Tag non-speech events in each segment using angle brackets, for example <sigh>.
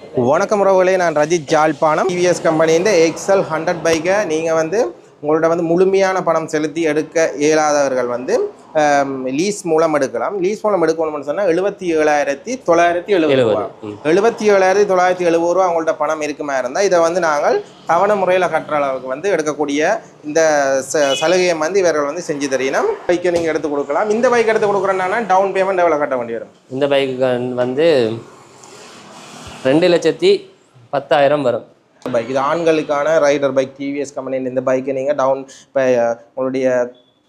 வணக்கம் உறவுகளே நான் ரஜித் ஜாழ்ப்பாணம். டிவிஎஸ் கம்பெனியின் எக்ஸல் ஹண்ட்ரட் பைக்கை நீங்கள் வந்து உங்களோட வந்து முழுமையான பணம் செலுத்தி எடுக்க இயலாதவர்கள் வந்து லீஸ் மூலம் எடுக்கலாம். லீஸ் மூலம் எடுக்கணும்னு சொன்னால் எழுபத்தி ஏழாயிரத்தி தொள்ளாயிரத்தி எழுபது ரூபா. எழுபத்தி ஏழாயிரத்தி தொள்ளாயிரத்தி எழுபது ரூபா உங்கள்ட்ட பணம் இருக்குமா இருந்தால் இதை வந்து நாங்கள் தவணை முறையில் கட்டுற அளவுக்கு வந்து எடுக்கக்கூடிய இந்த ச- சலுகையை வந்து இவர்கள் வந்து செஞ்சு தெரியணும் பைக்கை நீங்கள் எடுத்து கொடுக்கலாம். இந்த பைக் எடுத்து கொடுக்குறேன்னா டவுன் பேமெண்ட் எவ்வளோ கட்ட வேண்டி வரும்? இந்த பைக்கு வந்து ரெண்டு லட்சத்தி பத்தாயிரம் வரும். பைக் இது ஆண்களுக்கான ரைடர் பைக் டிவிஎஸ் கம்பெனியின் இந்த பைக்கை நீங்கள் டவுன் இப்போ உங்களுடைய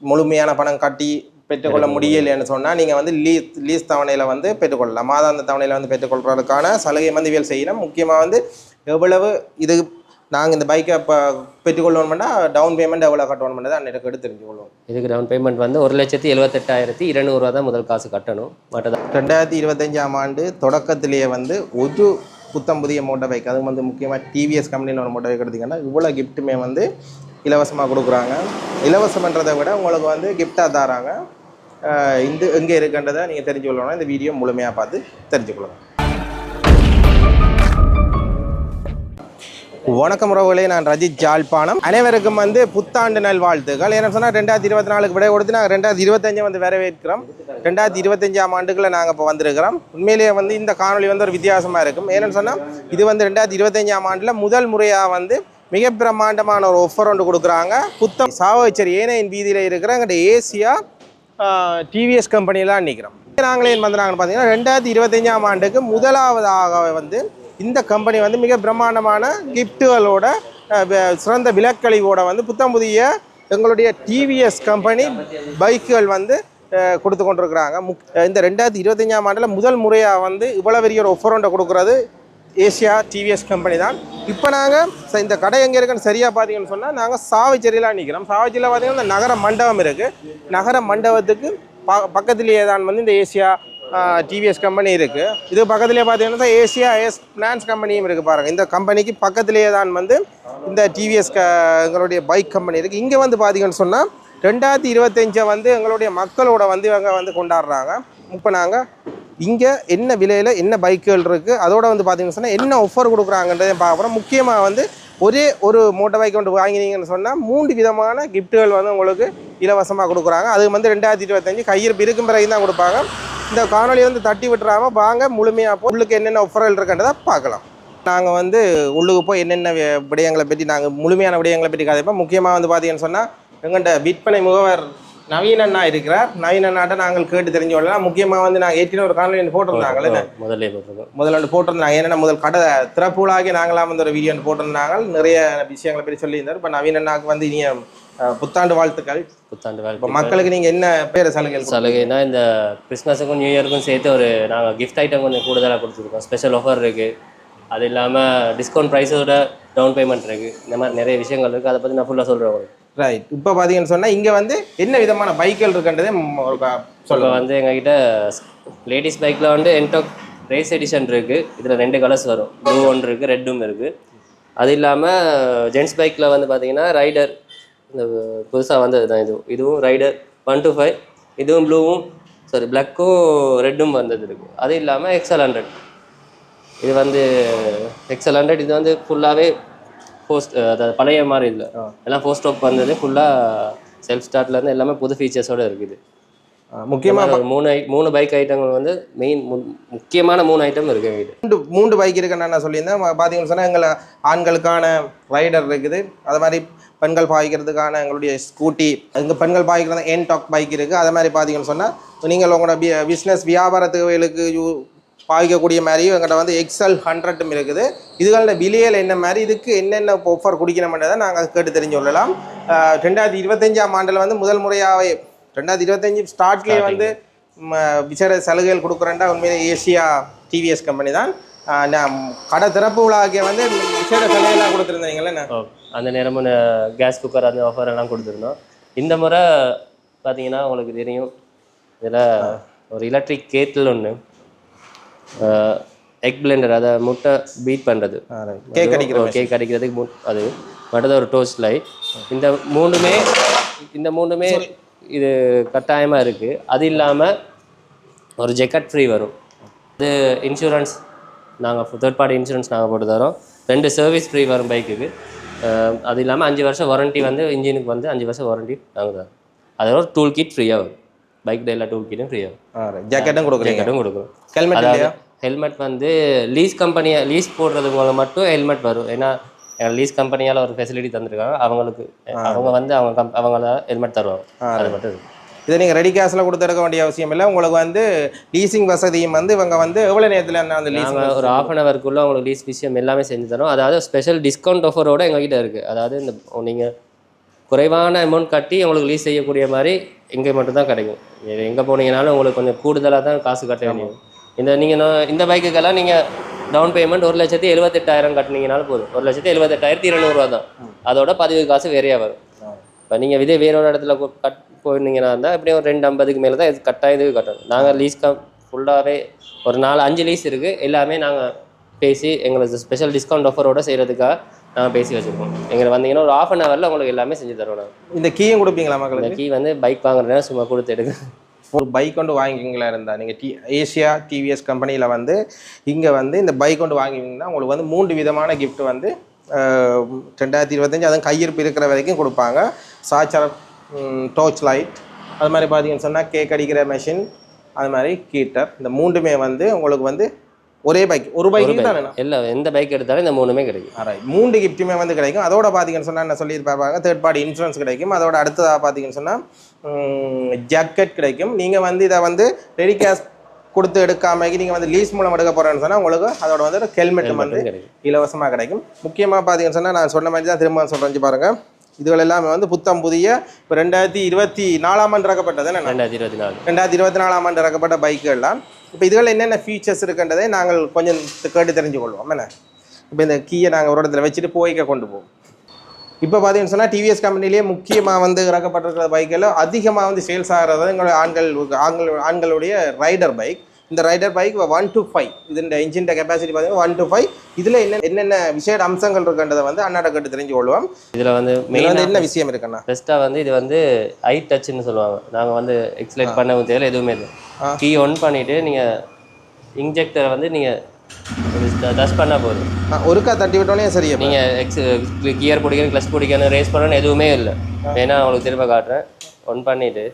முழுமையான பணம் கட்டி பெற்றுக்கொள்ள முடியலைன்னு சொன்னால் நீங்கள் வந்து லீஸ் லீஸ் தவணையில் வந்து பெற்றுக்கொள்ளலாம். மாதாந்த தவணையில் வந்து பெற்றுக்கொள்றதுக்கான சலுகை வந்து இவியல் செய்யணும். முக்கியமாக வந்து எவ்வளவு இது நாங்கள் இந்த பைக்கை இப்போ பெற்றுக்கொள்ளணும்னா டவுன் பேமெண்ட் எவ்வளோ கட்டணும்னு தான் எனக்கு எடுத்து தெரிஞ்சுக்கொள்வோம். இதுக்கு டவுன் பேமெண்ட் வந்து ஒரு லட்சத்தி எழுபத்தெட்டாயிரத்தி இருநூறுவா தான் முதல் காசு கட்டணும். மற்றதா ரெண்டாயிரத்தி இருபத்தஞ்சாம் ஆண்டு தொடக்கத்திலேயே வந்து ஒரு புத்தம் புதிய மோட்டர் பைக் அது வந்து முக்கியமாக டிவிஎஸ் கம்பெனியில் ஒரு மோட்டர் பைக் எடுத்தீங்கன்னா இவ்வளோ கிஃப்ட்டுமே வந்து இலவசமாக கொடுக்குறாங்க. இலவசம்ன்றதை விட உங்களுக்கு வந்து கிஃப்டாக தராங்க. இந்த எங்கே இருக்குன்றதை நீங்கள் தெரிஞ்சுக்கொள்ளணும். இந்த வீடியோ முழுமையாக பார்த்து தெரிஞ்சுக்கொள்ளணும் வணக்கம் உறவுகளே நான் ரஜித் ஜாழ்ப்பாணம். அனைவருக்கும் வந்து புத்தாண்டு நல் வாழ்த்துகள் என்ன சொன்னால் ரெண்டாயிரத்தி இருபத்தி நாலுக்கு விட கொடுத்து நாங்கள் ரெண்டாயிரத்தி இருபத்தஞ்சை வந்து வரவேற்கிறோம். ரெண்டாயிரத்தி இருபத்தஞ்சாம் ஆண்டுக்குள்ள நாங்கள் இப்போ வந்திருக்கிறோம். உண்மையிலேயே வந்து இந்த காணொளி வந்து ஒரு வித்தியாசமாக இருக்கும். ஏன்னு சொன்னால் இது வந்து ரெண்டாயிரத்தி இருபத்தஞ்சாம் ஆண்டில் முதல் முறையாக வந்து மிக பிரம்மாண்டமான ஒரு ஒஃபர் ஒன்று கொடுக்குறாங்க. புத்தம் சாவச்சேரி ஏனையின் வீதியில் இருக்கிற எங்கிட்ட ஏசியா டிவிஎஸ் கம்பெனிலாம் நிற்கிறோம் நாங்களே என்ன பண்ணுறாங்கன்னு பார்த்தீங்கன்னா ரெண்டாயிரத்தி இருபத்தஞ்சாம் ஆண்டுக்கு முதலாவதாக வந்து இந்த கம்பெனி வந்து மிக பிரம்மாண்டமான கிஃப்ட்டுகளோட சிறந்த விலக்கழிவோட வந்து புத்தம் புதிய எங்களுடைய டிவிஎஸ் கம்பெனி பைக்குகள் வந்து கொடுத்து கொண்டிருக்கிறாங்க. முக் இந்த ரெண்டாயிரத்தி இருபத்தஞ்சாம் ஆண்டில் முதல் முறையாக வந்து இவ்வளோ பெரிய ஒரு ஒஃபர் ஒன்றை கொடுக்குறது ஏசியா டிவிஎஸ் கம்பெனி தான். இப்போ நாங்கள் இந்த கடை எங்கே இருக்குன்னு சரியாக பார்த்தீங்கன்னு சொன்னால் நாங்கள் சாவச்சேரியில் நிற்கிறோம் சாவிச்சேரியில் பார்த்தீங்கன்னா இந்த நகர மண்டபம் இருக்குது நகர மண்டபத்துக்கு ப பக்கத்துலேயே தான் வந்து இந்த ஏசியா டிவிஎஸ் கம்பெனி இருக்குது இது பக்கத்துலேயே பார்த்தீங்கன்னா ஏசியா ஏஸ் ஃபினான்ஸ் கம்பெனியும் இருக்குது பாருங்கள் இந்த கம்பெனிக்கு பக்கத்துலேயே தான் வந்து இந்த டிவிஎஸ் க எங்களுடைய பைக் கம்பெனி இருக்குது இங்கே வந்து பார்த்தீங்கன்னு சொன்னால் ரெண்டாயிரத்தி இருபத்தஞ்சை வந்து எங்களுடைய மக்களோட வந்து இவங்க வந்து கொண்டாடுறாங்க. இப்போ நாங்கள் இங்கே என்ன விலையில் என்ன பைக்குகள் இருக்குது அதோட வந்து பார்த்தீங்கன்னு சொன்னால் என்ன ஆஃபர் கொடுக்குறாங்கன்றதையும் பார்க்குறோம் முக்கியமாக வந்து ஒரே ஒரு மோட்டர் பைக் கொண்டு வாங்கினீங்கன்னு சொன்னால் மூன்று விதமான கிஃப்ட்டுகள் வந்து உங்களுக்கு இலவசமாக கொடுக்குறாங்க. அது வந்து ரெண்டாயிரத்தி இருபத்தஞ்சு கையிருப்பு இருக்கும் பிறகு தான் கொடுப்பாங்க. இந்த காணொலியை வந்து தட்டி விட்டுறாமல் வாங்க முழுமையாக உள்ளுக்கு என்னென்ன ஆஃபர்கள் இருக்குன்றதை பார்க்கலாம். நாங்கள் வந்து உள்ளுக்கு போய் என்னென்ன விடயங்களை பற்றி நாங்கள் முழுமையான விடயங்களை பற்றி கதைப்போம். முக்கியமாக வந்து பார்த்தீங்கன்னு சொன்னால் எங்கள்கிட்ட விற்பனை முகவர் நவீன் அண்ணா இருக்கிறார். நவீன் அண்ணாட்ட நாங்கள் கேட்டு தெரிஞ்சு கொள்ளலாம் முக்கியமாக வந்து நாங்கள் ஏற்றின ஒரு காணொலி போட்டிருந்தாங்களே முதல்ல முதல்ல வந்து போட்டிருந்தாங்க. என்னென்ன முதல் கடை திறப்புலாகி நாங்களாம் வந்து ஒரு வீடியோ போட்டிருந்தாங்க. நிறைய விஷயங்களை பற்றி சொல்லியிருந்தார். இப்போ நவீன் அண்ணாக்கு வந்து இனிய அஹ், புத்தாண்டு வாழ்த்துக்கள். புத்தாண்டு இப்போ வாழ்க்கை மக்களுக்கு நீங்கள் என்ன பேர் சலுகை சலுகைனா இந்த கிறிஸ்மஸுக்கும் நியூ இயருக்கும் சேர்த்து ஒரு நாங்கள் கிஃப்ட் ஐட்டம் கொஞ்சம் கூடுதலாக கொடுத்துருக்கோம். ஸ்பெஷல் ஆஃபர் இருக்குது அது இல்லாமல் டிஸ்கவுண்ட் ப்ரைஸோட டவுன் பேமெண்ட் இருக்குது இந்த மாதிரி நிறைய விஷயங்கள் இருக்குது அதை பற்றி நான் ஃபுல்லாக சொல்கிறேன் உங்களுக்கு. ரைட் இப்போ பார்த்தீங்கன்னு சொன்னால் இங்கே வந்து என்ன விதமான பைக்குகள் இருக்குன்றதே ஒரு சொல்லுங்க. வந்து எங்ககிட்ட லேடிஸ் பைக்கில் வந்து என்டோக் ரேஸ் எடிஷன் இருக்குது இதில் ரெண்டு கலர்ஸ் வரும். ப்ளூ ஒன்று இருக்குது ரெட்டும் இருக்குது அது இல்லாமல் ஜென்ட்ஸ் பைக்கில் வந்து பார்த்தீங்கன்னா ரைடர் இந்த புதுசாக வந்தது தான் இது. இதுவும் ரைடர் ஒன் டு ஃபைவ் இதுவும் ப்ளூவும் சாரி பிளாக்கும் ரெட்டும் வந்தது இருக்குது அது இல்லாமல் எக்ஸல் ஹண்ட்ரட் இது வந்து எக்ஸல் ஹண்ட்ரட் இது வந்து ஃபுல்லாகவே போஸ்ட் அதாவது பழைய மாதிரி இல்லை. எல்லாம் போஸ்ட் ஸ்டாப் வந்தது ஃபுல்லாக செல்ஃப் ஸ்டார்ட்லேருந்து எல்லாமே புது ஃபீச்சர்ஸோடு இருக்குது. முக்கியமாக மூணு ஐ- மூணு பைக் ஐட்டங்கள் வந்து மெயின் முக்கியமான மூணு ஐட்டம் இருக்கு எங்ககிட்ட மூன்று மூன்று பைக் இருக்குன்னு நான் சொல்லியிருந்தேன். பார்த்தீங்கன்னு சொன்னால் எங்களை ஆண்களுக்கான ரைடர் இருக்குது. அது மாதிரி பெண்கள் பாய்க்கிறதுக்கான எங்களுடைய ஸ்கூட்டி எங்கள் பெண்கள் பாய்க்கிறது ஏன் டாக் பைக் இருக்குது அது மாதிரி பார்த்தீங்கன்னு சொன்னால் நீங்கள் உங்களோட பிஸ்னஸ் வியாபார தேவைகளுக்கு யூ பாய்க்கக்கூடிய மாதிரி எங்கிட்ட வந்து எக்ஸல் ஹண்ட்ரட்டும் இருக்குது. இதுகளோட விலையில் என்ன மாதிரி இதுக்கு என்னென்ன ஆஃபர் குடிக்கணும்ன்றதை நாங்கள் கேட்டு தெரிஞ்சு கொள்ளலாம். அஹ் ரெண்டாயிரத்தி இருபத்தஞ்சாம் ஆண்டில் வந்து முதல் முறையாகவே ரெண்டாயிரத்தி இருபத்தஞ்சு ஸ்டார்ட்லேயே வந்து விசேட சலுகைகள் கொடுக்குறேன்டா உண்மையிலே ஏசியா டிவிஎஸ் கம்பெனி தான். கடை திறப்பு விழாக்கே வந்து விசேட சலுகைலாம் கொடுத்துருந்தீங்களே அந்த நேரமும் கேஸ் குக்கர் அந்த ஆஃபர் எல்லாம் கொடுத்துருந்தோம். இந்த முறை பார்த்தீங்கன்னா உங்களுக்கு தெரியும். இதில் ஒரு எலக்ட்ரிக் கேட்டில் ஒன்று எக் பிளெண்டர் அதை முட்டை பீட் பண்ணுறது கேக் அடிக்கிற கேக் அடிக்கிறதுக்கு அது மற்றது ஒரு டோஸ்ட் லைட் இந்த மூணுமே இந்த மூணுமே இது கட்டாயமாக இருக்குது அது இல்லாமல் ஒரு ஜெக்கட் ஃப்ரீ வரும். இது இன்சூரன்ஸ் நாங்கள் தேர்ட் பார்ட்டி இன்சூரன்ஸ் நாங்கள் போட்டு தரோம். ரெண்டு சர்வீஸ் ஃப்ரீ வரும் பைக்குக்கு அது இல்லாமல் அஞ்சு வருஷம் வாரண்டி வந்து இன்ஜினுக்கு வந்து அஞ்சு வருஷம் வாரண்டி நாங்கள் தரோம். அதோட டூல் கிட் ஃப்ரீயாக வரும். பைக் எல்லா டூல் கிட்டும் ஃப்ரீயாக வரும். ஜாக்கெட்டும் கொடுக்குறீங்க. ஜாக்கெட்டும் கொடுக்குறோம். ஹெல்மெட் ஹெல்மெட் வந்து லீஸ் கம்பெனியை லீஸ் போடுறது மூலம் மட்டும் ஹெல்மெட் வரும். ஏன்னா லீஸ் கம்பெனியால் ஒரு ஃபெசிலிட்டி தந்திருக்காங்க. அவங்களுக்கு அவங்க வந்து அவங்க கம் அவங்கள ஹெல்மெட் தருவாங்க. அது மட்டும் இருக்கு. இதை நீங்கள் ரெடி கேஷில் கொடுத்து எடுக்க வேண்டிய அவசியம் இல்லை. உங்களுக்கு வந்து லீசிங் வசதியும் வந்து இவங்க வந்து எவ்வளோ நேரத்தில் என்ன அந்த நாங்கள் ஒரு ஆஃப் அன் ஹவருக்குள்ளே உங்களுக்கு லீஸ் விஷயம் எல்லாமே செஞ்சு தரோம் அதாவது ஸ்பெஷல் டிஸ்கவுண்ட் ஆஃபரோட எங்ககிட்ட இருக்குது அதாவது இந்த நீங்கள் குறைவான அமௌண்ட் கட்டி உங்களுக்கு லீஸ் செய்யக்கூடிய மாதிரி இங்கே மட்டும்தான் கிடைக்கும். எங்கே போனீங்கனாலும் உங்களுக்கு கொஞ்சம் கூடுதலாக தான் காசு கட்ட வேண்டியது. இந்த நீங்கள் இந்த பைக்குக்கெல்லாம் நீங்கள் டவுன் பேமெண்ட் ஒரு லட்சத்தி எழுபத்தெட்டாயிரம் கட்டினீங்கனாலும் போதும். ஒரு லட்சத்தி எழுபத்தெட்டாயிரத்தி இருநூறுவா தான். அதோட பதிவு காசு வேறையாக வரும். இப்போ நீங்கள் இதே வேற ஒரு இடத்துல கட் போயிருந்தீங்கன்னா இருந்தால் எப்படியும் ஒரு ரெண்டு ஐம்பதுக்கு மேலே தான் இது கட்டாயம் இதுக்கு கட்டணும். நாங்கள் லீஸ் கம் ஃபுல்லாகவே ஒரு நாலு அஞ்சு லீஸ் இருக்குது எல்லாமே நாங்கள் பேசி எங்களுக்கு ஸ்பெஷல் டிஸ்கவுண்ட் ஆஃபரோட செய்கிறதுக்காக நாங்கள் பேசி வச்சுருக்கோம். எங்களை வந்தீங்கன்னா ஒரு ஆஃப் அன் ஹவரில் உங்களுக்கு எல்லாமே செஞ்சு தருவோம் நாங்கள் இந்த கீயும் கொடுப்பீங்களா இந்த கீ வந்து பைக் வாங்குறதுனா சும்மா கொடுத்து எடுங்க ஒரு பைக் கொண்டு வாங்கிங்களா இருந்தால் நீங்கள் டி ஏசியா டிவிஎஸ் கம்பெனியில் வந்து இங்கே வந்து இந்த பைக் கொண்டு வாங்கிங்கன்னா உங்களுக்கு வந்து மூன்று விதமான கிஃப்ட் வந்து ரெண்டாயிரத்தி இருபத்தஞ்சி அதுவும் கையிருப்பு இருக்கிற வரைக்கும் கொடுப்பாங்க. சாச்சர் டோர்ச் லைட் அது மாதிரி பார்த்தீங்கன்னு சொன்னால் கேக் அடிக்கிற மெஷின் அது மாதிரி கீட்டர் இந்த மூன்றுமே வந்து உங்களுக்கு வந்து ஒரே பைக் ஒரு பைக்கு தானே இல்லை எந்த பைக் எடுத்தாலும் இந்த மூணுமே கிடைக்கும். மூன்று கிஃப்ட்டுமே வந்து கிடைக்கும். அதோட பார்த்தீங்கன்னு சொன்னால் என்ன சொல்லி பார்ப்பாங்க தேர்ட் பார்ட்டி இன்சூரன்ஸ் கிடைக்கும். அதோட அடுத்ததாக பார்த்தீங்கன்னு சொன்னால் ஜாக்கெட் கிடைக்கும். நீங்கள் வந்து இதை வந்து ரெடி கேஷ் கொடுத்து எடுக்காம நீங்கள் வந்து லீஸ் மூலம் எடுக்க போகிறேன்னு சொன்னால் உங்களுக்கு அதோட வந்து ஹெல்மெட் வந்து இலவசமாக கிடைக்கும். முக்கியமாக பார்த்தீங்கன்னு சொன்னால் நான் சொன்ன மாதிரி தான் திரும்ப சொல்கிறேன் பாருங்கள் இதுகள் எல்லாமே வந்து புத்தம் புதிய இப்போ ரெண்டாயிரத்தி இருபத்தி நாலாம் ஆண்டு இறக்கப்பட்டது. ரெண்டாயிரத்தி இருபத்தி நாலு. ரெண்டாயிரத்தி இருபத்தி நாலாம் ஆண்டு இறக்கப்பட்ட பைக்குகள்லாம் இப்போ இதுகளில் என்னென்ன ஃபீச்சர்ஸ் இருக்குன்றதை நாங்கள் கொஞ்சம் கேட்டு தெரிஞ்சு கொள்வோம் என்ன? இப்போ இந்த கீயை நாங்கள் ஒரு இடத்துல வச்சுட்டு போய்க்க கொண்டு போவோம். இப்போ பார்த்தீங்கன்னு சொன்னால் டிவிஎஸ் கம்பெனிலேயே முக்கியமாக வந்து இறக்கப்பட்டிருக்கிற பைக்கில் அதிகமாக வந்து சேல்ஸ் ஆகிறது எங்களுடைய ஆண்கள் ஆண்கள் ஆண்களுடைய ரைடர் பைக் இந்த rider bike one two five இதோட இன்ஜின் கெப்பாசிட்டி பார்த்தீங்கன்னா ஒன் டு ஃபைவ் இதில் என்ன என்னென்ன விசேட அம்சங்கள் இருக்குன்றதை வந்து அண்ணாட்ட கேட்டு தெரிஞ்சு கொள்வோம் இதில் வந்து வந்து என்ன விஷயம் இருக்குண்ணா பெஸ்ட்டாக வந்து இது வந்து ஐ டச்னு சொல்லுவாங்க. நாங்கள் வந்து எக்ஸலைட் பண்ணவும் தேவை எதுவுமே இல்லை. கீ ஒன் பண்ணிவிட்டு நீங்கள் இன்ஜெக்டரை வந்து நீங்கள் டச் பண்ணால் போதும். ஒருக்கா தட்டி விட்டோன்னே சரியா நீங்கள் எக்ஸ் கியர் பிடிக்கணும் க்ளச் பிடிக்கணும் ரேஸ் பண்ணணும் எதுவுமே இல்லை. வேணா உங்களுக்கு திரும்ப காட்டுறேன். ஒன் பண்ணிவிட்டு.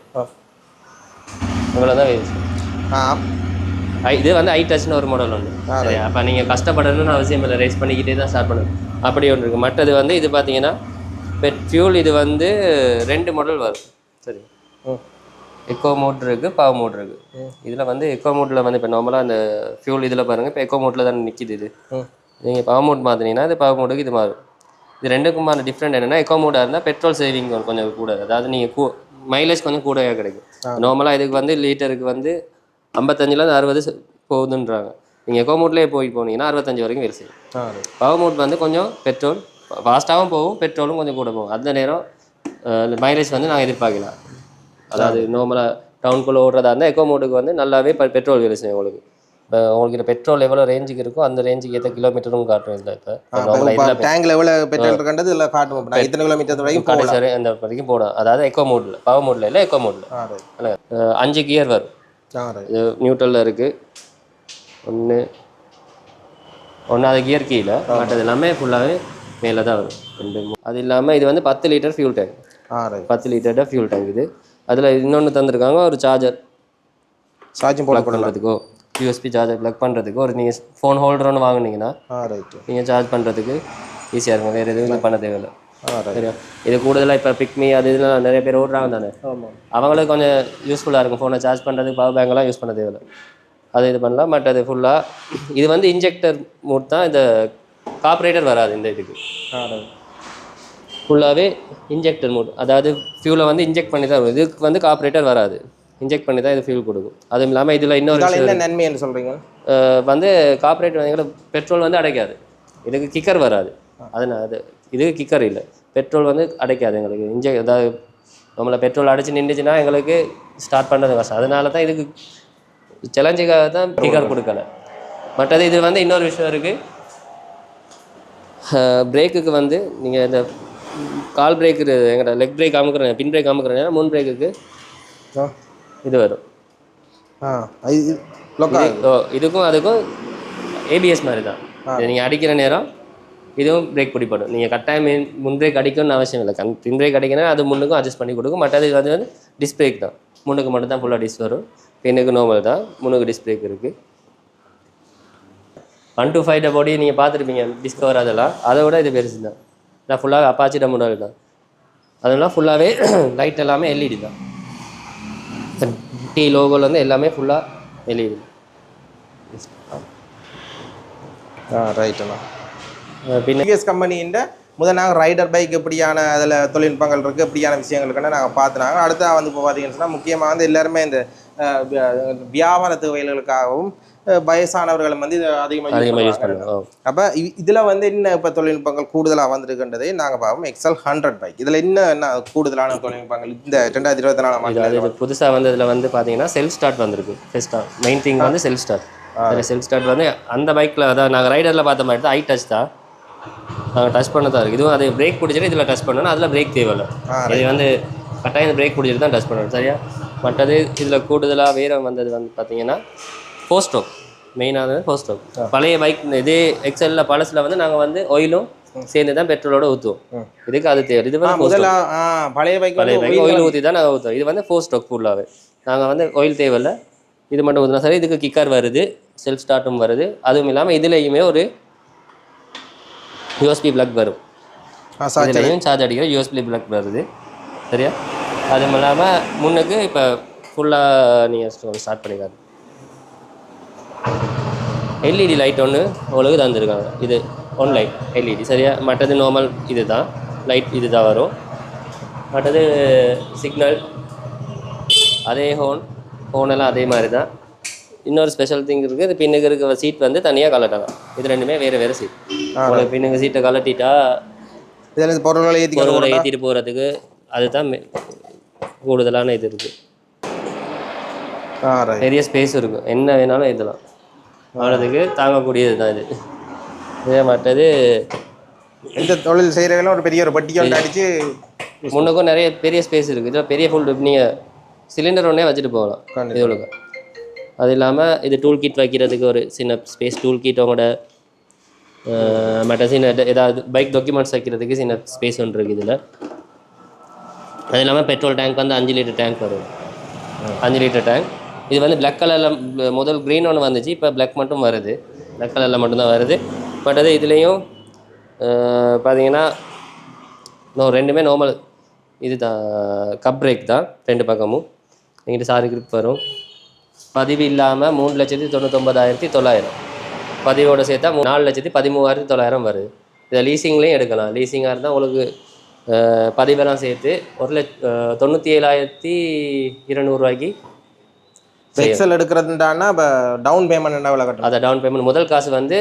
இவ்வளோ தான் இது வந்து ஐ டச்னு ஒரு மாடல் ஒன்று சரி அப்போ நீங்கள் கஷ்டப்படணும்னு அவசியம் இல்லை. ரேஸ் பண்ணிக்கிட்டே தான் ஸ்டார்ட் பண்ணணும். அப்படி ஒன்று இருக்குது மற்றது வந்து இது பார்த்தீங்கன்னா பெட் ஃபியூல் இது வந்து ரெண்டு மாடல் வரும். சரி. எக்கோ மோட் இருக்குது பவர் மோட் இருக்குது இதில் வந்து எக்கோ மோட்டில் வந்து இப்போ நார்மலாக அந்த ஃபியூல் இதில் பாருங்கள் இப்போ எக்கோ மோட்டில் தான் நிற்கிது இது. நீங்கள் பவர் மோட் மாற்றினீங்கன்னா இது பவர் மோட்டுக்கு இது மாறும். இது ரெண்டுக்குமான டிஃப்ரெண்ட் என்னென்னா எக்கோ மோடாக இருந்தால் பெட்ரோல் சேவிங் கொஞ்சம் கூட. அதாவது நீங்கள் கூ மைலேஜ் கொஞ்சம் கூடவே கிடைக்கும். நார்மலாக இதுக்கு வந்து லிட்டருக்கு வந்து ஐம்பத்தஞ்சில் அறுபது போகுதுன்றாங்க. நீங்கள் எக்கோ மோட்லேயே போய் போனீங்கன்னா அறுபத்தஞ்சு வரைக்கும் வேலை செய்யும். பவர் மோட் வந்து கொஞ்சம் பெட்ரோல் ஃபாஸ்ட்டாகவும் போகும் பெட்ரோலும் கொஞ்சம் கூட போகும். அந்த நேரம் மைலேஜ் வந்து நாங்கள் எதிர்பார்க்கலாம் அதாவது நார்மலாக டவுனுக்குள்ளே ஓடுறதா இருந்தால் எக்கோ மோட்டுக்கு வந்து நல்லாவே இப்போ பெட்ரோல் வேலை செய்யும் உங்களுக்கு. இப்போ உங்களுக்கு பெட்ரோல் எவ்வளோ ரேஞ்சுக்கு இருக்கோ அந்த ரேஞ்சுக்கு ஏற்ற கிலோமீட்டரும் காட்டும் இதில் இப்போ டேங்க்ல எவ்வளவு பெட்ரோல் இருக்கின்றது இதில் காட்டும் இத்தனை கிலோமீட்டர் வரைக்கும் கடைசி அந்த வரைக்கும் போடும் அதாவது எக்கோ மோட்டில் பவர் மோட்டில் இல்லை எக்கோ ரைட் அஞ்சு கியர் வரும். நியூட்ரலில் இருக்குது ஒன்று ஒன்றாவது கியர் கீழே மற்றது எல்லாமே ஃபுல்லாகவே மேலே தான் வரும். ரெண்டு மூணு. அது இல்லாமல் இது வந்து பத்து லிட்டர் ஃபியூல் டேங்க் பத்து லிட்டர் ஃபியூல் டேங்க் இது. அதில் இன்னொன்று தந்திருக்காங்க ஒரு சார்ஜர் சார்ஜும் ப்ளக் பண்ணுறதுக்கோ யூஎஸ்பி சார்ஜர் ப்ளக் பண்ணுறதுக்கோ ஒரு நீங்கள் ஃபோன் ஹோல்டர் ஒன்று வாங்குனீங்கன்னா நீங்கள் சார்ஜ் பண்ணுறதுக்கு ஈஸியாக இருக்கும். வேறு எதுவும் பண்ண தேவையில்லை. சரியா? இது கூடுதலாக இப்போ பிக்மி அது இதெல்லாம் நிறைய பேர் ஓடுறாங்க தானே? அவங்களுக்கு கொஞ்சம் யூஸ்ஃபுல்லாக இருக்கும். ஃபோனை சார்ஜ் பண்ணுறதுக்கு பவர் பேங்க்லாம் யூஸ் பண்ண தேவையில்லை அது இது பண்ணலாம் பட் அது ஃபுல்லாக இது வந்து இன்ஜெக்டர் மூட் தான். இந்த கார்பரேட்டர் வராது இந்த இதுக்கு. ஃபுல்லாகவே இன்ஜெக்டர் மூட் அதாவது ஃபியூலை வந்து இன்ஜெக்ட் பண்ணி தான் வரும். இதுக்கு வந்து கார்பரேட்டர் வராது. இன்ஜெக்ட் பண்ணி தான் இது ஃபியூல் கொடுக்கும். அதுவும் இல்லாமல் இதில் இன்னொரு என்ன நன்மைன்னு சொல்றீங்க? அஹ் வந்து கார்பரேட் வந்து பெட்ரோல் வந்து அடைக்காது. இதுக்கு கிக்கர் வராது. அதனால் அது இதுக்கு கிக்கர் இல்லை. பெட்ரோல் வந்து அடைக்காது எங்களுக்கு. இன்ஜெக் அதாவது நம்மளை பெட்ரோல் அடைச்சு நின்றுச்சுன்னா எங்களுக்கு ஸ்டார்ட் பண்ணுறது கஷ்டம். அதனால தான் இதுக்கு சேலஞ்சுக்காக தான் கிக்கர் கொடுக்கல. மற்றது இது வந்து இன்னொரு விஷயம் இருக்குது பிரேக்குக்கு வந்து நீங்கள் இந்த கால் பிரேக்கு எங்கட லெக் பிரேக் அமுக்குறேன் பின் பிரேக் அமுக்குறேன் மூணு பிரேக்குக்கு இது வரும். இதுக்கும் அதுக்கும் ஏபிஎஸ் மாதிரி தான் நீங்கள் அடிக்கிற நேரம் இதுவும் பிரேக் பிடிப்படும் நீங்கள் கட்டாயம் முன் முன் பிரேக் அடிக்கணும்னு அவசியம் இல்லை. கண் பின் பிரேக் அடிக்கணும் அது முன்னுக்கும் அட்ஜஸ்ட் பண்ணி கொடுக்கும் மற்றது அது வந்து டிஸ் பிரேக் தான். முன்னுக்கு மட்டும் தான் ஃபுல்லாக டிஸ் வரும். பின்னுக்கு நார்மல் தான். முன்னுக்கு டிஸ் பிரேக் இருக்குது ஒன் டு ஃபைவ் டபோடி நீங்கள் பார்த்துருப்பீங்க டிஸ்கவர் அதெல்லாம். அதை விட இது பெருசு தான். நான் ஃபுல்லாக அப்பாச்சி டமுடல் தான். அதெல்லாம் ஃபுல்லாகவே லைட் <clears throat> எல்லாமே எல்இடி தான். டி லோகோவில் வந்து எல்லாமே ஃபுல்லாக எல்இடி ஆ ரைட்டுண்ணா டிவிஎஸ் கம்பெனியின் முதல் நாங்கள் ரைடர் பைக் எப்படியான அதில் தொழில்நுட்பங்கள் இருக்குது எப்படியான விஷயங்கள் இருக்குன்னு நாங்கள் பார்த்துனாங்க. அடுத்தா வந்து இப்போ பார்த்தீங்கன்னு முக்கியமாக வந்து எல்லாருமே இந்த வியாபார தேவைகளுக்காகவும் அஹ், வயசானவர்களும் வந்து இதை அதிகமாக யூஸ் அப்போ இதில் வந்து என்ன இப்போ தொழில்நுட்பங்கள் கூடுதலாக வந்திருக்கின்றதை நாங்கள் பார்ப்போம். எக்ஸல் ஹண்ட்ரட் பைக் இதில் என்ன என்ன கூடுதலான தொழில்நுட்பங்கள்? இந்த ரெண்டாயிரத்தி இருபத்தி நாலாம் ஆண்டு புதுசாக வந்ததில் வந்து பார்த்தீங்கன்னா செல்ஃப் ஸ்டார்ட் வந்திருக்கு. ஃபஸ்ட்டாக மெயின் திங் வந்து செல்ஃப் ஸ்டார்ட் செல்ஃப் ஸ்டார்ட் வந்து அந்த பைக்கில் அதான் நாங்கள் ரைடரில் பார்த்த மாதிரி தான் ஐ டச் தான். நாங்கள் டச் பண்ண தான் இருக்குது இதுவும் அது பிரேக் பிடிச்சிட்டு இதில் டச் பண்ணணும் அதில் பிரேக் தேவையில்லை. இது வந்து கட்டாயம் பிரேக் பிடிச்சிட்டு தான் டச் பண்ணணும் சரியா? மற்றது இதில் கூடுதலாக வேற வந்தது வந்து பார்த்தீங்கன்னா ஃபோர் ஸ்ட்ரோக் ஃபோர் ஸ்ட்ரோக் பழைய பைக் இதே எக்ஸலில் பழசில் வந்து நாங்கள் வந்து ஆயிலும் சேர்ந்து தான் பெட்ரோலோட ஊற்றுவோம் இதுக்கு அது தேவை. இது வந்து பழைய பைக் பழைய பைக் ஆயில் ஊற்றி தான் நாங்கள் ஊற்றுவோம் இது வந்து ஃபோர் ஸ்டாக் ஃபுல்லாகவே நாங்கள் வந்து ஆயில் தேவையில்ல. இது மட்டும் ஊற்றினா சரி இதுக்கு கிக்கர் வருது செல்ஃப் ஸ்டார்ட்டும் வருது. அதுவும் இல்லாமல் இதுலேயுமே ஒரு யூஎஸ்பி பிளக் வரும். இதுலேயும் சார்ஜ் அடிக்கிற யூஎஸ்பி பிளக் வருது. சரியா? அதுவும் இல்லாமல் முன்னுக்கு இப்போ ஃபுல்லாக நீங்கள் ஸ்டார்ட் பண்ணிக்காது எல்இடி லைட் ஒன்று உங்களுக்கு தந்துருக்காங்க. இது ஒன் லைட் எல்இடி சரியா? மற்றது நார்மல் இது தான் லைட் இது தான் வரும். மற்றது சிக்னல் அதே ஹோன் எல்லாம் அதே மாதிரி தான் இன்னொரு ஸ்பெஷல் திங் இருக்குது இது பின்னுக்கு இருக்க சீட் வந்து தனியாக கலட்டலாம் இது ரெண்டுமே வேறு வேறு சீட் உங்களுக்கு பின்னுக்கு சீட்டை கலட்டிட்டா இதில் பொருள்களை ஏற்றி பொருளை ஏற்றிட்டு போகிறதுக்கு அதுதான் கூடுதலான இது இருக்குது ரைட் நிறைய ஸ்பேஸ் இருக்கும் என்ன வேணாலும் ஏற்றலாம் அவ்வளோதுக்கு தாங்கக்கூடியது தான் இது. இதே மற்றது இந்த தொழில் செய்கிறவங்களும் ஒரு பெரிய ஒரு பட்டியை அடித்து முன்னுக்கும் நிறைய பெரிய ஸ்பேஸ் இருக்குது இதில் பெரிய ஃபுல் நீங்கள் சிலிண்டர் ஒன்றே வச்சுட்டு போகலாம். கண்டிப்பா. அது இல்லாமல் இது டூல் கிட் வைக்கிறதுக்கு ஒரு சின்ன ஸ்பேஸ் டூல் கிட் அவங்களோட மற்ற சின்ன ஏதாவது பைக் டாக்குமெண்ட்ஸ் வைக்கிறதுக்கு சின்ன ஸ்பேஸ் ஒன்று இருக்குது இதில். அது இல்லாமல் பெட்ரோல் டேங்க் வந்து அஞ்சு லிட்டர் டேங்க் வரும். அஞ்சு லிட்டர் டேங்க் இது வந்து பிளாக் கலரில் முதல் க்ரீன் ஒன்று வந்துச்சு இப்போ பிளாக் மட்டும் வருது. பிளாக் கலரில் மட்டும்தான் வருது. பட் அது இதுலேயும் பார்த்தீங்கன்னா நோ ரெண்டுமே நார்மல் இது தான் கப் பிரேக் தான் ரெண்டு பக்கமும். எங்கிட்ட சாரி கிரிப் வரும். பதிவு இல்லாமல் மூணு லட்சத்தி தொண்ணூத்தொம்பதாயிரத்தி தொள்ளாயிரம். பதிவோட சேர்த்தா நாலு லட்சத்தி பதிமூவாயிரத்தி தொள்ளாயிரம் வருது. இதை லீசிங்லேயும் எடுக்கலாம். லீசிங்காக இருந்தால் உங்களுக்கு பதிவெல்லாம் சேர்த்து ஒரு லட்ச தொண்ணூற்றி ஏழாயிரத்தி இருநூறுவாய்க்கு எக்ஸல் எடுக்கிறதுண்டானா இப்போ டவுன் பேமெண்ட் என்ன கட்டணும்? அதை டவுன் பேமெண்ட் முதல் காசு வந்து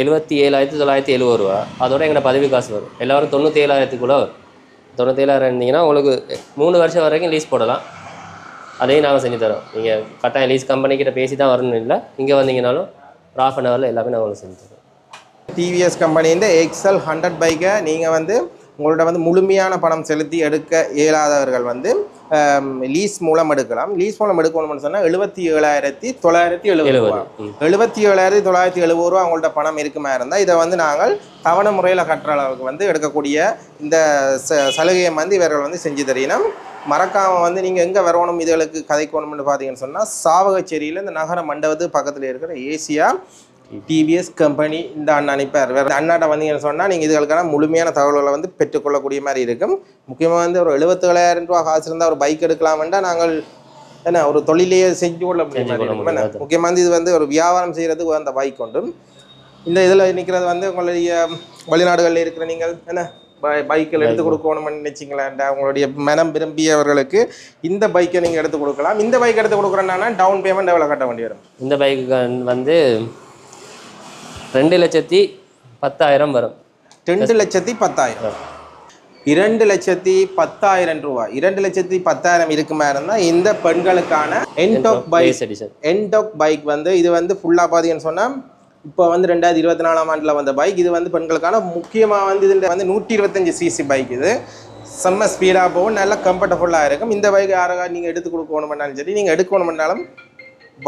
எழுபத்தி ஏழாயிரத்தி தொள்ளாயிரத்தி எழுபது ரூபா. அதோட எங்கள்ட பதிவு காசு வரும். எல்லாரும் தொண்ணூற்றி ஏழாயிரத்துக்குள்ளே வரும். தொண்ணூற்றி ஏழாயிரம் இருந்தீங்கன்னா உங்களுக்கு மூணு வருஷம் வரைக்கும் லீஸ் போடலாம். அதையும் நாங்கள் செஞ்சு தரோம். நீங்கள் கட்டாயம் லீஸ் கம்பெனிக்கிட்ட பேசி தான் வரணும் இல்லை. இங்கே வந்தீங்கனாலும் ஒரு ஆஃப் அன் ஹவரில் எல்லாமே நான் உங்களுக்கு செஞ்சு தரோம் டிவிஎஸ் கம்பெனிலேருந்து எக்ஸல் ஹண்ட்ரட் பைக்கை நீங்கள் வந்து உங்கள்ட்ட வந்து முழுமையான பணம் செலுத்தி எடுக்க இயலாதவர்கள் வந்து லீஸ் மூலம் எடுக்கலாம். லீஸ் மூலம் எடுக்கணும்னு சொன்னால் எழுபத்தி ஏழாயிரத்தி தொள்ளாயிரத்தி எழுபது ரூபா. எழுபத்தி ஏழாயிரத்தி தொள்ளாயிரத்தி எழுபது ரூபா உங்கள்ட்ட பணம் இருக்குமா இருந்தால் இதை வந்து நாங்கள் தவணை முறையில் கட்டுற அளவுக்கு வந்து எடுக்கக்கூடிய இந்த ச சலுகையை வந்து இவர்கள் வந்து செஞ்சு தரணும் மறக்காமல் வந்து நீங்கள் எங்கே வரணும் இதுகளுக்கு கதைக்கணும்னு பார்த்தீங்கன்னு சொன்னால் சாவகச்சேரியில் இந்த நகர மண்டபத்து பக்கத்தில் இருக்கிற ஏசியா டிவிஎஸ் கம்பெனி இந்த அண்ணா அனுப்பார் வேறு அண்ணாட்ட வந்தீங்கன்னு சொன்னால் நீங்கள் இதுகளுக்கான முழுமையான தகவல்களை வந்து பெற்றுக்கொள்ளக்கூடிய மாதிரி இருக்கும். முக்கியமாக வந்து ஒரு எழுபத்தேழாயிரம் ரூபா காசு இருந்தால் ஒரு பைக் எடுக்கலாம்னா நாங்கள் என்ன ஒரு தொழிலையே செஞ்சு கொள்ள முடியும். முக்கியமாக வந்து இது வந்து ஒரு வியாபாரம் செய்கிறதுக்கு அந்த பைக் உண்டு இந்த இதில் நிற்கிறது வந்து உங்களுடைய வெளிநாடுகளில் இருக்கிற நீங்கள் என்ன? பைக்கில் எடுத்து கொடுக்கணும்னு நினச்சிங்களேன்டா. உங்களுடைய மனம் விரும்பியவர்களுக்கு இந்த பைக்கை நீங்கள் எடுத்து கொடுக்கலாம். இந்த பைக் எடுத்து கொடுக்குறேன்னா டவுன் பேமெண்ட் எவ்வளோ கட்ட வேண்டி வரும்? இந்த பைக்கு வந்து ரெண்டு லட்சத்தி பத்தாயிரம் வரும். ரெண்டு லட்சத்தி பத்தாயிரம். இரண்டு லட்சத்தி பத்தாயிரம் ரூபாய் இரண்டு லட்சத்தி பத்தாயிரம் இருக்குமா இருந்தால் இந்த பெண்களுக்கான என்டாக் பைக் என்டாக் பைக் வந்து இது வந்து ஃபுல்லாக பார்த்தீங்கன்னு சொன்னால் இப்போ வந்து ரெண்டாயிரத்தி இருபத்தி நாலாம் ஆண்டில் வந்த பைக் இது வந்து பெண்களுக்கான முக்கியமாக வந்து இதில் வந்து நூற்றி இருபத்தஞ்சி சிசி பைக் இது. செம்ம ஸ்பீடாக போகும் நல்லா கம்ஃபர்டபுளாக இருக்கும். இந்த பைக் யாராக நீங்கள் எடுத்து கொடுக்கணும்னாலும் சரி நீங்கள் எடுக்கணும்னாலும்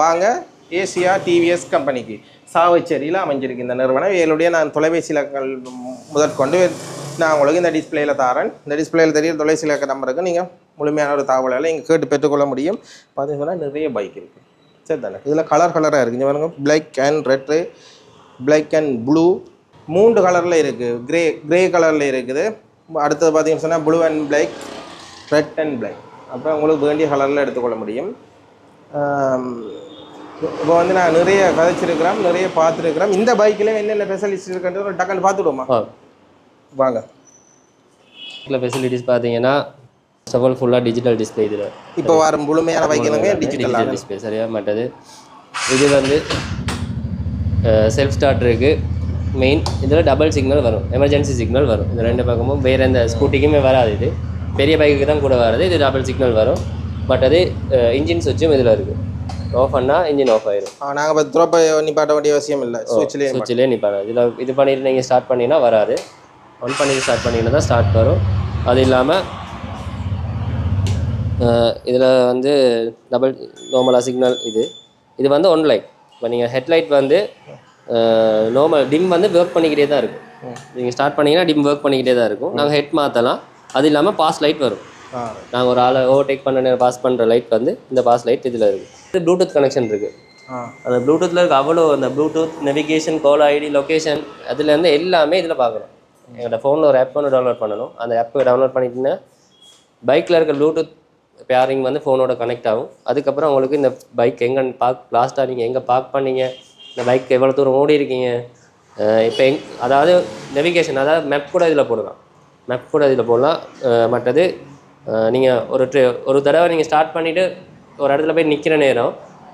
வாங்க ஏசியா டிவிஎஸ் கம்பெனிக்கு சாவச்சேரியில் அமைஞ்சிருக்கு இந்த நிறுவனம். என்னுடைய நான் தொலைபேசி இலக்கங்கள் முதற்கொண்டு நான் உங்களுக்கு இந்த டிஸ்பிளேயில் தாரேன். இந்த டிஸ்பிளேயில் தெரிய தொலைபேசி இலக்க நம்பருக்கு நீங்கள் முழுமையான ஒரு தகவல்களை இங்கே கேட்டு பெற்றுக்கொள்ள முடியும். பார்த்தீங்கன்னா நிறைய பைக் இருக்குது சரி தானே? இதில் கலர் கலராக இருக்குது இங்கே பாருங்க. Black and red black and blue மூன்று கலரில் இருக்குது கிரே கிரே கலரில் இருக்குது. அடுத்தது பார்த்தீங்கன்னு சொன்னால் blue and black red and black அப்புறம் உங்களுக்கு வேண்டிய கலரில் எடுத்துக்கொள்ள முடியும். இப்போ வந்து நான் நிறைய கதைச்சிருக்கிறோம் நிறைய பார்த்துருக்கிறோம். இந்த பைக்கில் என்னென்ன ஃபெசிலிட்டிஸ் இருக்குன்றது ஒரு டக்குன்னு பார்த்துடுவோமா வாங்க. இதில் ஃபெசிலிட்டிஸ் பார்த்தீங்கன்னா ஆல் ஃபுல்லாக டிஜிட்டல் டிஸ்பிளே இதில். இப்போ வர முழுமையான பைக் எல்லாமே டிஜிட்டல் டிஸ்பிளே சரியா மாட்டது. இது வந்து செல்ஃப் ஸ்டார்ட் இருக்குது மெயின் இதில் டபுள் சிக்னல் வரும். எமர்ஜென்சி சிக்னல் வரும். இந்த ரெண்டு பக்கமும். வேறு எந்த ஸ்கூட்டிக்குமே வராது இது. பெரிய பைக்குக்கு தான் கூட வராது. இது டபுள் சிக்னல் வரும். பட் அது இன்ஜின் சுவிட்சும் இதில் இருக்குது ஆஃப் பண்ணால் இன்ஜின் ஆஃப் ஆயிரும். நாங்கள் இப்போ துறப்ப நிப்பாட்ட வேண்டிய அவசியம் இல்லை. சுவிட்ச்லேயே சுவிட்சிலே நிற்பாங்க இதில் இது பண்ணிட்டு நீங்கள் ஸ்டார்ட் பண்ணிங்கன்னா வராது. ஆன் பண்ணிட்டு ஸ்டார்ட் பண்ணிங்கன்னா தான் ஸ்டார்ட் வரும். அது இல்லாமல் இதில் வந்து டபுள் நார்மலாக சிக்னல் இது. இது வந்து ஒன் லைட் இப்போ நீங்கள் ஹெட்லைட் வந்து நார்மல் டிம் வந்து ஒர்க் பண்ணிக்கிட்டே தான் இருக்கும். நீங்கள் ஸ்டார்ட் பண்ணீங்கன்னா டிம் ஒர்க் பண்ணிக்கிட்டே தான் இருக்கும். நாங்கள் ஹெட் மாற்றலாம் அது இல்லாமல் பாஸ் லைட் வரும். நாங்கள் ஒரு ஆளை ஓவர்டேக் பண்ண நேரம் பாஸ் பண்ணுற லைட் வந்து இந்த பாஸ் லைட் இதில் இருக்குது இது ப்ளூடூத் கனெக்ஷன் இருக்குது அந்த ப்ளூடூத்தில் இருக்க அவ்வளோ அந்த bluetooth navigation call ID location அதுலேருந்து எல்லாமே இதில் பார்க்கணும். எங்களோட ஃபோனில் ஒரு ஆப் ஒன்று டவுன்லோட் பண்ணணும். அந்த ஆப்பை டவுன்லோட் பண்ணிட்டீங்கன்னா பைக்கில் இருக்க ப்ளூடூத் பேரிங் வந்து ஃபோனோட கனெக்ட் ஆகும். அதுக்கப்புறம் உங்களுக்கு இந்த பைக் எங்கே பார்க் லாஸ்ட்டாக நீங்கள் எங்கே பார்க் பண்ணீங்க? இந்த பைக் எவ்வளோ தூரம் ஓடி இருக்கீங்க? இப்போ எங் அதாவது நெவிகேஷன் அதாவது மேப் கூட இதில் போடலாம். மேப் கூட இதில் போடலாம். மற்றது நீங்கள் ஒரு ட்ரி ஒரு தடவை நீங்கள் ஸ்டார்ட் பண்ணிவிட்டு ஒரு இடத்துல போய் நிற்கிற நேரம்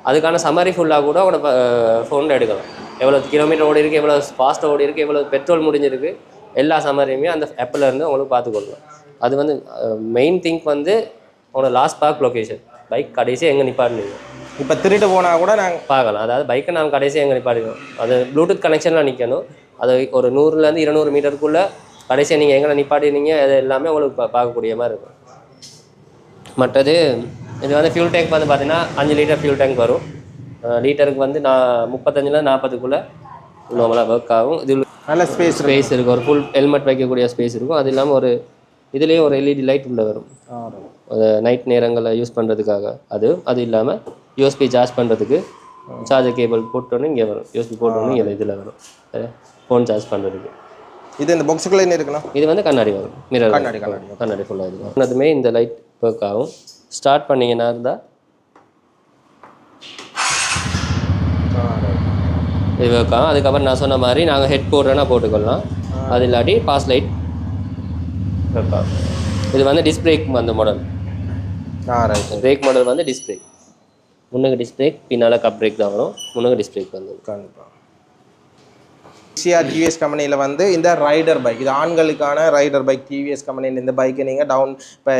அதுக்கான சம்மரி ஃபுல்லாக கூட உங்களோட ஃபோனில் எடுக்கலாம். எவ்வளோ கிலோமீட்டர் ஓடி இருக்கு எவ்வளோ ஃபாஸ்ட்டாக ஓடி இருக்கு எவ்வளோ பெட்ரோல் முடிஞ்சிருக்கு எல்லா சம்மரியுமே அந்த ஆப்பில் இருந்து உங்களுக்கு பார்த்துக்கொள்ளலாம் அது வந்து மெயின் திங்க் வந்து உங்களோட லாஸ்ட் பார்க் லொக்கேஷன் பைக் கடைசி எங்கே நிப்பாட்டுனீங்க? இப்போ திருட்டு போனால் கூட நாங்கள் பார்க்கலாம். அதாவது பைக்கை நாங்கள் கடைசி எங்கே நிப்பாட்டிக்கணும் அது ப்ளூடூத் கனெக்ஷனில் நிற்கணும் அது ஒரு நூறுலேருந்து இருநூறு மீட்டருக்குள்ளே கடைசியாக நீங்கள் எங்கே நிப்பாட்டினீங்க அது எல்லாமே உங்களுக்கு பார்க்கக்கூடிய மாதிரி இருக்கும். மற்றது இது வந்து ஃபியூல் டேங்க் வந்து பார்த்தீங்கன்னா அஞ்சு லிட்டர் ஃபியூல் டேங்க் வரும். லிட்டருக்கு வந்து நான் முப்பத்தஞ்சில் நாற்பதுக்குள்ளே நார்மலாக ஒர்க் ஆகும். இது நல்ல ஸ்பேஸ் ஸ்பேஸ் இருக்கும் ஒரு ஃபுல் ஹெல்மெட் வைக்கக்கூடிய ஸ்பேஸ் இருக்கும். அது இல்லாமல் ஒரு இதுலேயும் ஒரு எல்இடி லைட் உள்ள வரும். நைட் நேரங்களில் யூஸ் பண்ணுறதுக்காக அது அது இல்லாமல் யூஎஸ்பி சார்ஜ் பண்ணுறதுக்கு சார்ஜர் கேபிள் போட்டோன்னு இங்கே வரும். யூஎஸ்பி போட்டோன்னு இங்கே இதில் வரும். ஃபோன் சார்ஜ் பண்ணுறதுக்கு இது இந்த பாக்ஸுக்குள்ளே என்ன இருக்கணும் இது வந்து கண்ணாடி வரும். மிரர் கண்ணாடி கண்ணாடி. கண்ணாடி ஃபுல்லாக இருக்கும் அதுமே இந்த லைட் ஒர்க் ஆகும். ஸ்டார்ட் பண்ணீங்கன்னா இருந்தால் இது ஒர்க் ஆகும். அதுக்கப்புறம் நான் சொன்ன மாதிரி நாங்கள் ஹெட் போடுறேன்னா போட்டுக்கலாம் அது இல்லாட்டி பாஸ் லைட் ஒர்க் ஆகும். இது வந்து டிஸ்பிளேக் அந்த மாடல் பிரேக் மாடல் வந்து டிஸ்பிளே முன்னுக்கு டிஸ்பிளே பின்னால் கப் பிரேக் தான் வரும். முன்னுக்கு டிஸ்பிளேக் வந்து கண்டிப்பாக டிசிஆர் டிவிஎஸ் கம்பெனியில் வந்து இந்த ரைடர் பைக் இது ஆண்களுக்கான ரைடர் பைக் டிவிஎஸ் கம்பெனியில் இந்த பைக்கை நீங்கள் டவுன் இப்போ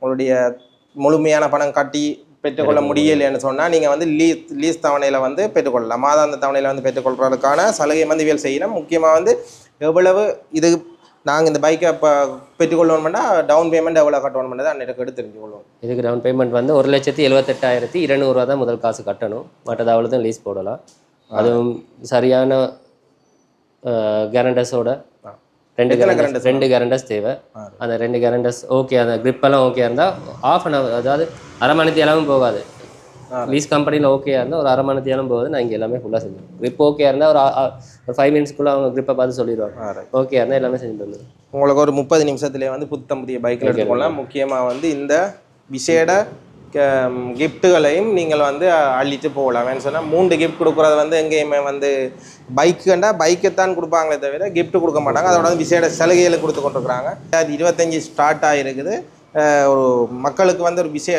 உங்களுடைய முழுமையான பணம் கட்டி பெற்றுக்கொள்ள முடியலைன்னு சொன்னால் நீங்கள் வந்து லீஸ் லீஸ் தவணையில் வந்து பெற்றுக்கொள்ளலாம். மாதாந்த தவணையில் வந்து பெற்றுக்கொள்றதுக்கான சலுகை வந்து இவியல் செய்யணும். முக்கியமாக வந்து எவ்வளவு இது நாங்கள் இந்த பைக்கை இப்போ பெற்றுக்கொள்ளணும்னா டவுன் பேமெண்ட் எவ்வளோ கட்டணும்னு தான் எனக்கு எடுத்து தெரிஞ்சுக்கொள்வோம். இதுக்கு டவுன் பேமெண்ட் வந்து ஒரு லட்சத்தி எழுபத்தெட்டாயிரத்தி இருநூறுவா தான் முதல் காசு கட்டணும். மற்றது அவ்வளோ தான் லீஸ் போடலாம். அதுவும் சரியான கேரண்டர்ஸோட ரெண்டு கேரண்டர்ஸ் ரெண்டு கேரண்டர்ஸ் தேவை. அந்த ரெண்டு கேரண்டர்ஸ் ஓகே அந்த grip எல்லாம் ஓகே இருந்தால் ஆஃப் அன் ஹவர் அதாவது அரை மணித்தி எல்லாமே போகாது. லீஸ் கம்பெனியில் ஓகே இருந்தால் ஒரு அரை மணித்தி எல்லாம் போகுது. நான் இங்கே எல்லாமே ஃபுல்லாக செஞ்சேன் grip ஓகே இருந்தால் ஒரு ஒரு ஃபைவ் மினிட்ஸ்க்குள்ளே அவங்க grip-அ பார்த்து சொல்லிடுவாங்க. ஓகே இருந்தால் எல்லாமே செஞ்சுட்டு வந்து உங்களுக்கு ஒரு முப்பது நிமிஷத்துலேயே வந்து புத்தம் புதிய பைக்கில் எடுத்துக்கொள்ளலாம் முக்கியமாக வந்து இந்த விசேட கிஃப்ட்டுகளையும் நீங்கள் வந்து அள்ளிட்டு போகலாம். வேணும் சொன்னால் மூன்று கிஃப்ட் கொடுக்குறது வந்து எங்கேயுமே வந்து பைக்குண்டா பைக்கைத்தான் கொடுப்பாங்களே தவிர கிஃப்ட் கொடுக்க மாட்டாங்க. அதோட வந்து விசேட சலுகைகளை கொடுத்து கொண்டிருக்கிறாங்க. அது இருபத்தஞ்சி ஸ்டார்ட் ஆகிருக்குது ஒரு மக்களுக்கு வந்து ஒரு விஷய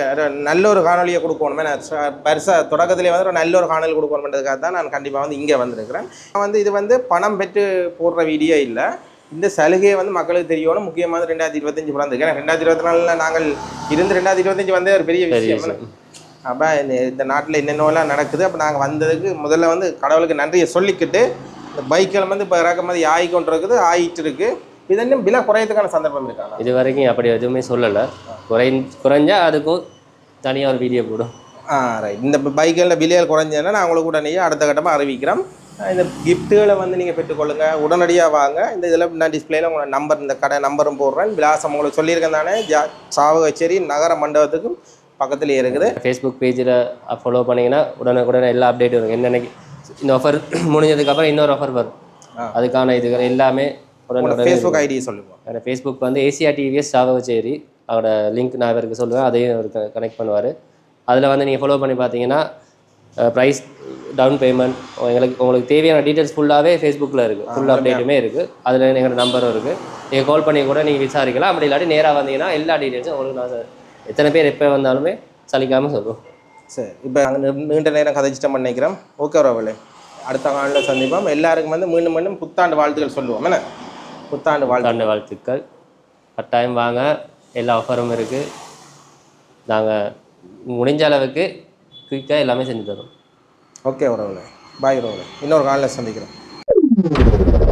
நல்ல ஒரு காணொலியை கொடுக்கணுமே. நான் பெருசாக தொடக்கத்திலே வந்து ஒரு நல்ல ஒரு காணொலி கொடுக்கணுன்றதுக்காக தான் நான் கண்டிப்பாக வந்து இங்கே வந்திருக்கிறேன். வந்து இது வந்து பணம் பெற்று போடுற வீடியோ இல்லை. இந்த சலுகையை வந்து மக்களுக்கு தெரியணும் முக்கியமாக ரெண்டாயிரத்தி இருபத்தஞ்சு பிறந்திருக்கு ஏன்னா ரெண்டாயிரத்தி இருபத்தி நாலில் நாங்கள் இருந்து ரெண்டாயிரத்தி இருபத்தஞ்சு வந்தே ஒரு பெரிய விஷயம். அப்போ இந்த நாட்டில் என்னென்னலாம் நடக்குது அப்போ நாங்கள் வந்ததுக்கு முதல்ல வந்து கடவுளுக்கு நன்றியை சொல்லிக்கிட்டு இந்த பைக்கில் வந்து இப்போ இறக்குமதி ஆகி கொண்டு இருக்குது ஆகிட்டு இருக்கு. இது இன்னும் விலை குறையத்துக்கான சந்தர்ப்பம் இருக்காங்க இது வரைக்கும் அப்படி எதுவுமே சொல்லலை. குறை குறைஞ்சா அதுக்கும் தனியாக ஒரு வீடியோ போடும். ஆ ரைட் இந்த பைக்கில் விலைகள் குறைஞ்சதுன்னா நான் உங்களுக்கு உடனே அடுத்த கட்டமாக அறிவிக்கிறோம் இந்த கிஃப்ட்டுகளை வந்து நீங்கள் பெற்றுக்கொள்ளுங்க. உடனடியாக வாங்க. இந்த இதில் நான் டிஸ்பிளேல உங்களோட நம்பர் இந்த கடை நம்பரும் போடுறேன். விலாசம் உங்களுக்கு சொல்லியிருக்கேன் தானே. ஜா சாவகச்சேரி நகர மண்டபத்துக்கும் பக்கத்துலேயே இருக்குது. ஃபேஸ்புக் பேஜில் ஃபாலோ பண்ணிங்கன்னா உடனுக்குடனே எல்லா அப்டேட்டும் இருக்கும் என்னென்னைக்கு இந்த ஆஃபர் முடிஞ்சதுக்கப்புறம் இன்னொரு ஆஃபர் வரும். அதுக்கான இதுகள் எல்லாமே உடனுக்குடனே ஃபேஸ்புக் ஐடி சொல்லுவோம் என்னோட ஃபேஸ்புக் வந்து ஏசியா டிவிஎஸ் சாவகச்சேரி. அவரோட லிங்க் நான் இவருக்கு சொல்லுவேன். அதையும் அவர் கனெக்ட் பண்ணுவார். அதில் வந்து நீங்கள் ஃபாலோ பண்ணி பார்த்தீங்கன்னா ப்ரைஸ் டவுன் பேமெண்ட் எங்களுக்கு உங்களுக்கு தேவையான டீட்டெயில்ஸ் ஃபுல்லாகவே ஃபேஸ்புக்கில் இருக்குது ஃபுல் அப்டேட்டுமே இருக்குது அதில் எங்களோட நம்பரும் இருக்குது நீங்கள் கால் பண்ணி கூட நீங்கள் விசாரிக்கலாம். அப்படி இல்லாட்டி நேராக வந்தீங்கன்னா எல்லா டீட்டெயில்ஸும் உங்களுக்கு நான் எத்தனை பேர் எப்போ வந்தாலுமே சலிக்காமல் சொல்லுவோம். சரி இப்போ நாங்கள் நீண்ட நேரம் கதைச்சிட்டம் பண்ணிக்கிறோம். ஓகே வரவில்லை அடுத்த நாளில் சந்திப்போம். எல்லாருக்கும் வந்து மீண்டும் மீண்டும் புத்தாண்டு வாழ்த்துக்கள் சொல்லுவோம். என்ன? புத்தாண்டு வாழ்த்து. புத்தாண்டு வாழ்த்துக்கள். கட்டாயம் வாங்க. எல்லா ஆஃபரும் இருக்குது நாங்கள் முடிஞ்ச அளவுக்கு குயிக்காக எல்லாமே செஞ்சு தரோம் ஓகே உறவுல பாய் உறவுல இன்னொரு காலில் சந்திக்கிறேன்